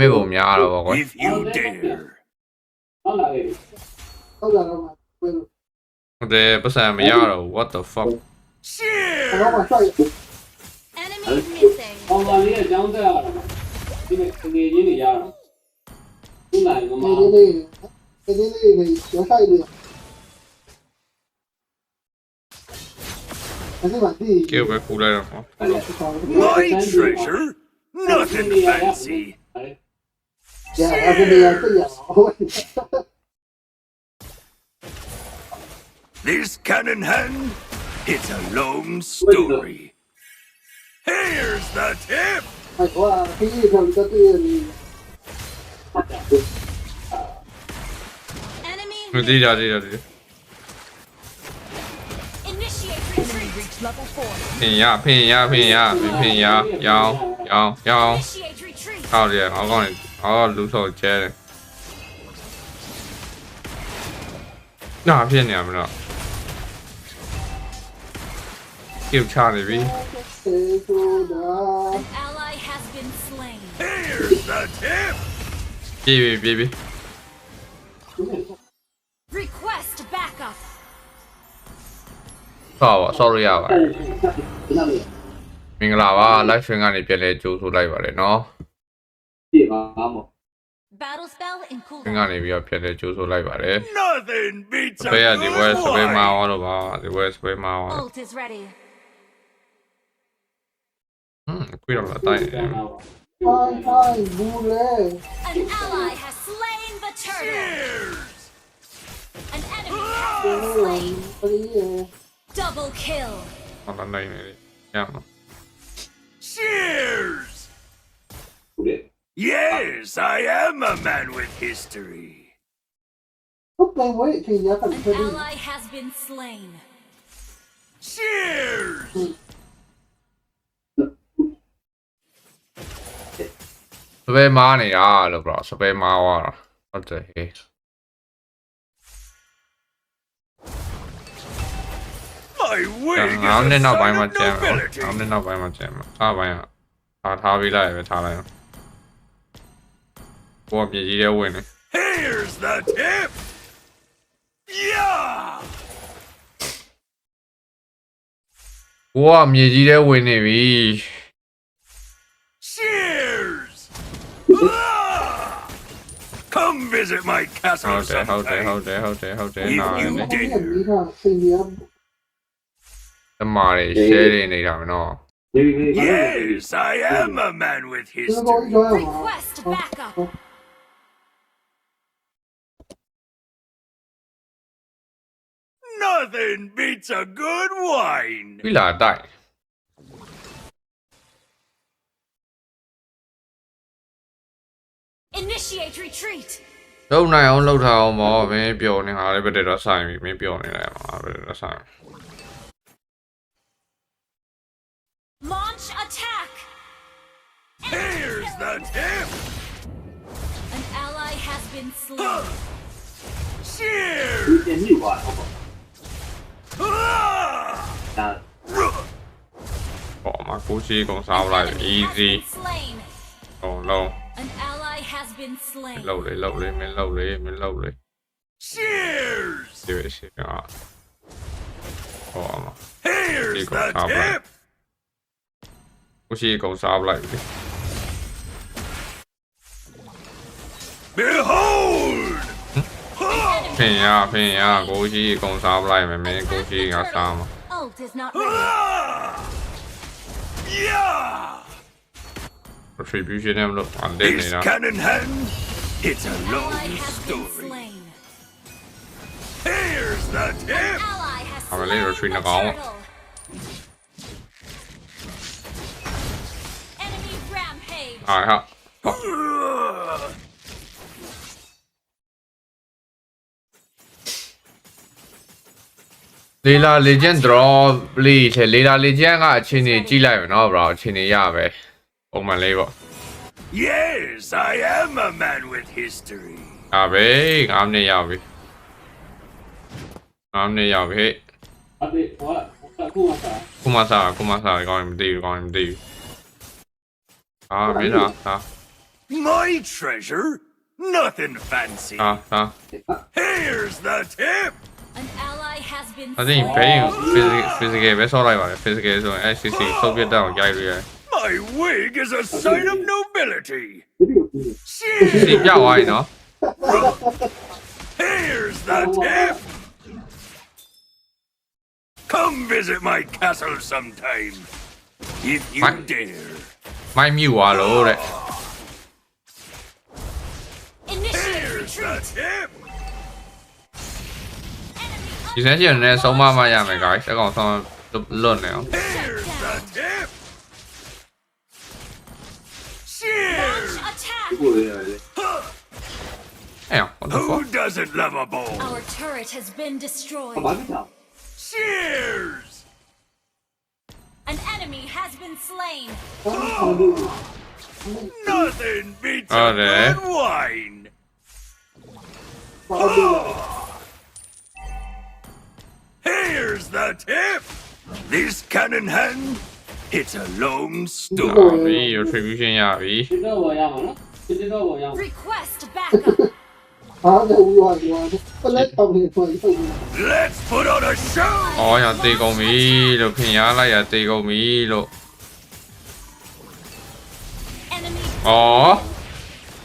မေပုံများတော့ဗောကွယ် If you dare. ဟုတ်လာခဲ့ပြီဟုတ်လာတော့မှဝယ်လို့ဟုတ်တယ်ပတ်စံမရတော့ဘူး what the fuck တော့မှ Cheer! ဆောက်ရ Enemy missing. အောင်ပါလေးကကြောင်းတက်ရတာဒီနေ့ငွေချင်းတွေရတာခုနိုင်ကနေမှာလေးလေးနေလေးလေးနေရောဆိုင်လေးအဲ့ဒီမှာဒီကေပဲကူလိုက်တော့နော် My treasure? Nothing fancy. Yeah, I mean, this cannon hand it's a long story. Here's the tip! Enemy değil ya değil ya. Pin ya pin ya pin ya pin ya 摇摇摇，靠脸，我告诉你。 အော်လူဆောက်ကျဲတယ်။နာဖြစ်နေရမလား။ကျုပ်ချနေပြီ။ပြေးပြေးပြေးပြေး Request backup. ဆောက်ပါ sorry ရပါတယ်။မင်္ဂလာပါ live stream ကနေပြန်လဲကြိုးဆိုလိုက်ပါတယ်နော်။ ပြပါမို့ Battle spell in သင် cooldown. ကနေပြီးတော့ပြန်လဲကြိုးဆိုလိုက်ပါတယ် Nothing beats စ a ပယ်ရဒီဝဲ good စပယ်မာ wine. ဝါတော့ပါဒီဝဲစပယ်မာဝါ Ult is ready. ဟမ်ခွေးတော့လာတိုင်းနေတယ် ဟိုင်းဟိုင်းဘူးလေ An ally has slain the turtle. Cheers! An enemy has been slain. ပြီးရ Double kill. ဟောလာနိုင်နေတယ်ရမှာ Cheers! ဟုတ်တယ် Yes, I am a man with history. ဟုတ်တယ်ဝေးအချိန်ရတာ An ဖြစ်ပြီး ally has been slain. Cheers! စပယ်မာနေတာလို့ပြောစပယ်မာဝါတော့ဟုတ်တယ်ဟေး My ငါ wig ငါ is နဲ့ a နောက်ပိုင်း sign မှာ of ကျန်မယ်ငါ nobility. နဲ့နောက်ပိုင်းမှာကျန်မယ်အားပိုင်းကထားထားပြီးလိုက်ပဲထားလိုက်အောင် Помни, я winning. Here's the tip. Yeah. Помни, я winning. Cheers. Come visit my castle hold sometime. Hold it, hold it, hold it, hold it. If you dare. The money, shit, ain't it. Yes, I am a man with history. Request backup. Nothing beats a good wine. ပြီလာတိုက် Initiate retreat. လုံနိုင်အောင်လှုပ်ထားအောင်မောမင်းပျော်နေတာလည်းပဲတည်းတော့ဆိုင်ပြီမင်းပျော်နေတယ်မှာပဲတည်းတော့ဆိုင် Launch attack. Here's the tip! An ally has been slain. Cheers! bỏ trời Bỏ chi còn sao lại easy? Còn lâu? Mình lâu đấy, lâu đấy, mình lâu đấy, mình lâu đấy Cheers! Cheers! Đó Bỏ mà. Makuchi còn sao lại? Makuchi còn sao lại? Behold! Phèn à, phèn à, Makuchi còn sao lại, mày mày Makuchi ngã sao mà? ult is not ready. Ah! Yeah! Retribution hem cannon hand, it's a long story. Here's the tip. I'm a little tree na. Enemy rampage. Alright, huh? Ah! လေလာ legend draw လေးချေလေလာ legend ကအချင်းနေကြည့်လိုက်မယ်နော် bro အချင်းနေရပဲပုံမှန်လေးပေါ့ Yes, I am a man with history. ဒါပဲ9မိနစ်ရောက်ပြီ9မိနစ်ရောက်ပြီ အတေဟောအခုမှသာ ခုမှစားခုမှစားကောင်းရင်မသိဘူးကောင်းရင်မသိဘူးအာမင်းလားဟာ My treasure? Nothing fancy. ဟာဟာ Here's the tip. An ally has been အသိဘယ် physical physical ပဲဆော့လိုက်ပါလေ physical ဆိုရင် SCC ဆုပ်ပြတ်တောင်ရိုက်လို့ရတယ် My wig is a sign of nobility. ဒီလိုပြီး စီ Cheers. ပြောက်သွားပြီနော် Here's the tip. Come visit my castle sometime. If you What? dare. မိုင်းမြူသွားလို့တဲ့ Initiate Here's the retreat. tip. ဒီစမ်းရှင်နဲ့ဆုံးမမရမယ် guys တက်ကောင်ဆုံးလွတ်နေအောင် Here's the tip. Cheers. Attack. ကိုရရတယ် အဲ့အောင် what the Who fuck doesn't love a bowl? Our turret has been ဘာ destroyed. ဖြစ်တာ Cheers. An enemy has been slain. ဘာလို့ Nothing beats Oh, a there. good wine. ဘာ လို့ Here's the tip. This cannon hand, it's a long ဟာ story. ပြီ retribution ရပြီဒီတော့ပေါ်ရမှာနော်ဒီတော့ပေါ်ရမှာ Request backup. ဘာလို့ဝါရွာပလက်တောင်းနေပေါ်ရုပ် Let's put on a show. အော်ရတေကုန်ပြီလို့ခင်ရလိုက်ရတေကုန်ပြီလို့ Enemy အော်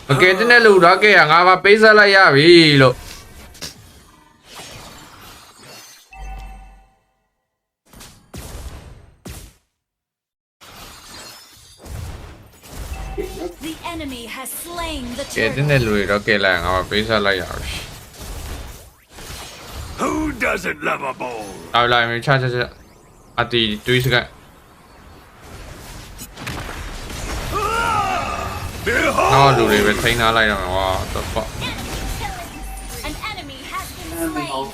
မကဲတဲ့နဲ့လူတော့ကဲရငါပါပေးဆက်လိုက်ရပြီလို့ The enemy has slain the Getting. Who doesn't love a ball? I like me try to at the do this guy. No, do they retain that light on wow, the fuck. An enemy has been slain.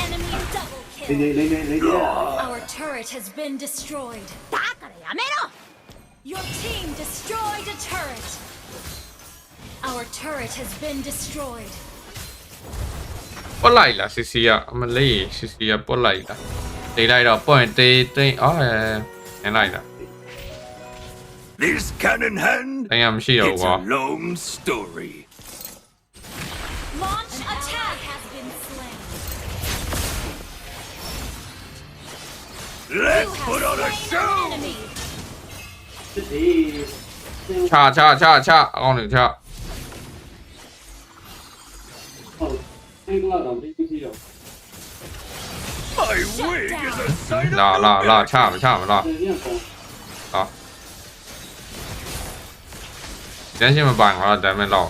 Enemy double kill. Our turret has been destroyed. Your team destroyed a turret! Our turret has been destroyed. Bỏ si siya. xì xì à, mà lấy xì xì à bỏ lại là. Để lại đó, bỏ tê. This cannon hand. I am xì rồi quá. Long story. Launch attack has been slain. Let's put on a show. 恰恰恰恰往里跳嗯那种飞机机的哎呦喂拉拉拉差不差不差好。电信的板块咱们捞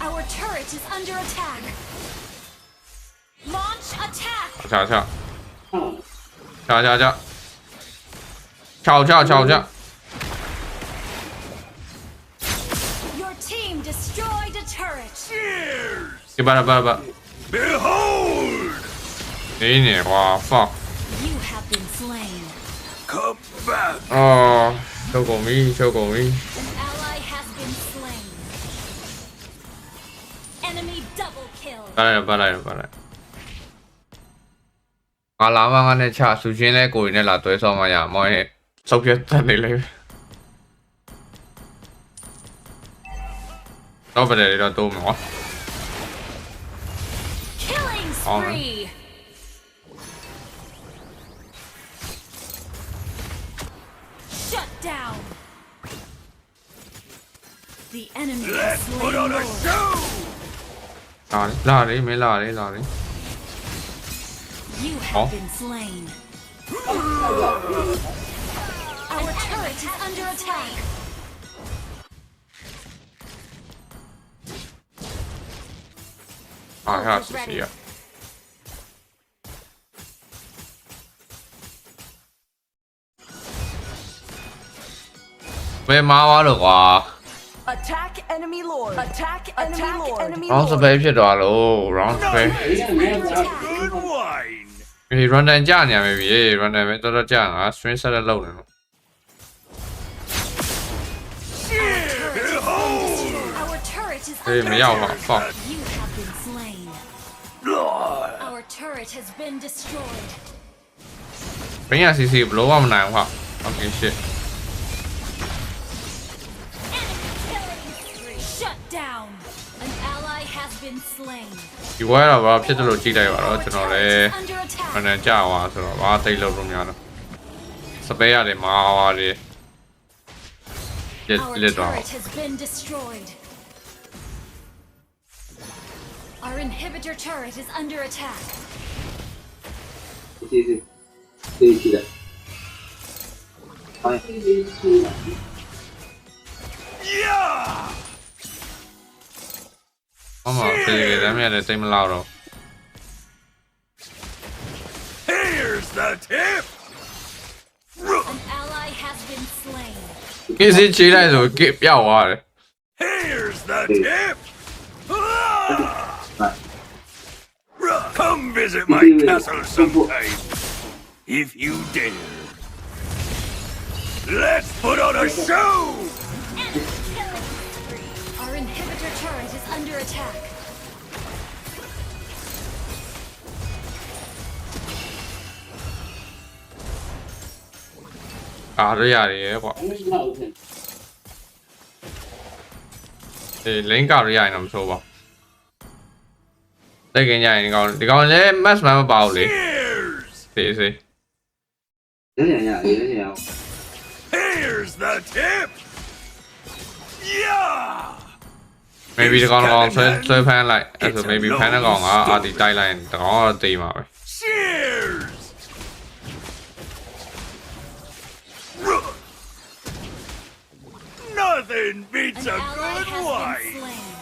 ourturretisunderattacklaunchattack 恰恰。恰恰恰。Chào chào chào chào. Your team destroyed a turret. Cheers. Đi bà bà bà. Behold. Đấy nè, wow, fuck. You have been slain. Come back. Ờ, châu cổ mi, châu cổ mi. Bà này, bà này, bà này. ငါလာမငါနဲ့ချဆူချင်းလဲကိုရီနဲ့လာတွဲဆောင်မရမောင်ရဲ့ Çok yöntemli. Over there, I don't On. Killing spree. Shut down. The enemy Let's put on a show. Lari, lari, me lari, lari. You have been slain. Our turret is under attack. အားရစီစီရဘယ်မှာသွားလို့ကွာ Attack enemy lord. Attack enemy lord. Enemy ရောင်းစပယ်ဖြစ်သွားလို့ round စပယ် ဒီကနေ့က Good wine. ဒီ run down ကြာနေရမယ်ပြီ run down ပဲတော်တော်ကြာငါ string set လောက်နေလို့ turret is အေး under မရောက်ပါ attack. fuck You have been slain. Lord. Our turret has been destroyed. ဘင်းရစီစီဘလို့မနိုင်ဘူးဟာ okay shit down. An ally has been slain. ဒီဝဲတော့ဘာဖြစ်တယ်လို့ကြည့်လိုက်ပါတော့ Our ကျွန်တော် turret လည်း is under မ attack. နဲ့ကြာသွားဆိုတော့ဘာသိလို့လို့များတော့စပယ်ရတယ်မာပါတယ်လက် Our လက်တော့ turret has been destroyed. Our inhibitor turret is under attack. Easy. Yeah! Come on, baby. Let me the same level. Here's the tip. An ally has been slain. 一星期那首 game Here's the tip. Come visit my castle sometime, if you dare. Let's put on a show! Our inhibitor turret is under attack. ကာရရတယ်ကွာ အဲ့ဒါဟုတ်တယ် အေး Đây Tekin jäi, niin kauan, niin kauan, en mä mä pauli. Siisi. Yeah, yeah, yeah, yeah. Here's the tip! Yeah! Maybe the con còn sẽ chơi fan lại, à, also maybe fan nó còn ở ở thì tay lại có gì mà. Cheers! Nothing beats a good wife.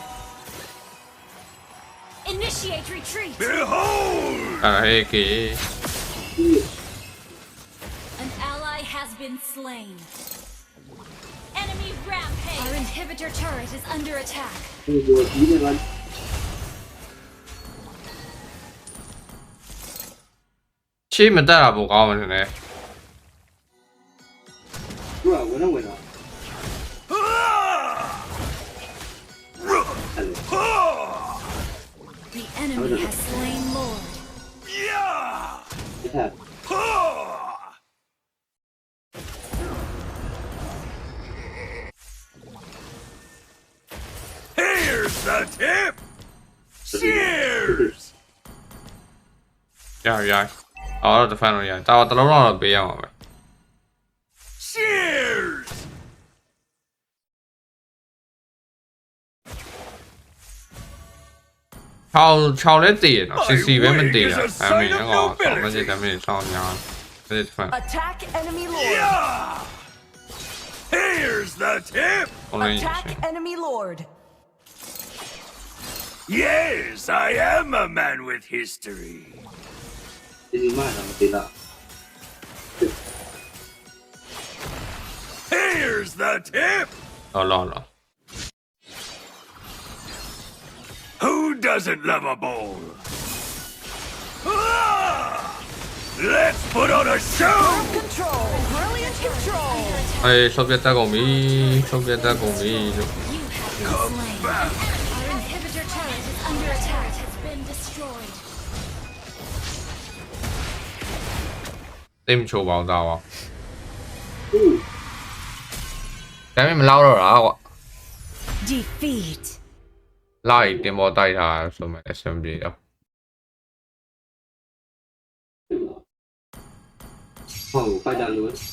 slain. Initiate retreat. Behold! အဲ့ဟေးကေ An ally has been slain. Enemy rampage. Our inhibitor turret is under attack. ဒီလိုဒီနေက ချေးမတက်တာပိုကောင်းမှထင်တယ် သူ The enemy has slain Lord. Yeah! ဒီထက် Ah! Here's the tip! Cheers! ရရရအော်တော့ defend လို့ရတာတော့တလုံးတော့ပေးရမှာပဲ 6 6လဲတည်ရနော် CC ပဲမတည်တာအမေကတော့ဆောင်းမစစ်တယ်မင်းဆောင်းညာစစ် defend Attack enemy lord. Yeah! Here's the tip! only Attack enemy lord. Yes, I am a man with history. ဒီဒီမှတော့မသိတာ Here's the tip! လောလောလော doesn't love a bowl? Ah! Let's put on a show! Control. Brilliant control. အေးဆုပ်ပြတ်တက်ကုန်ပြီဆုပ်ပြတ်တက်ကုန်ပြီလို့ You have been slain. Our inhibitor turret is under attack. Has been destroyed. သိမချိုးပါဘူးသားပါ ဟူး ဒါပေမဲ့မလောက်တော့တာကွာ Defeat. လိုက်တင်ပေါ်တိုက်တာဆိုမှ assembly တော့ ဟုတ်ဖိုက်တာလို့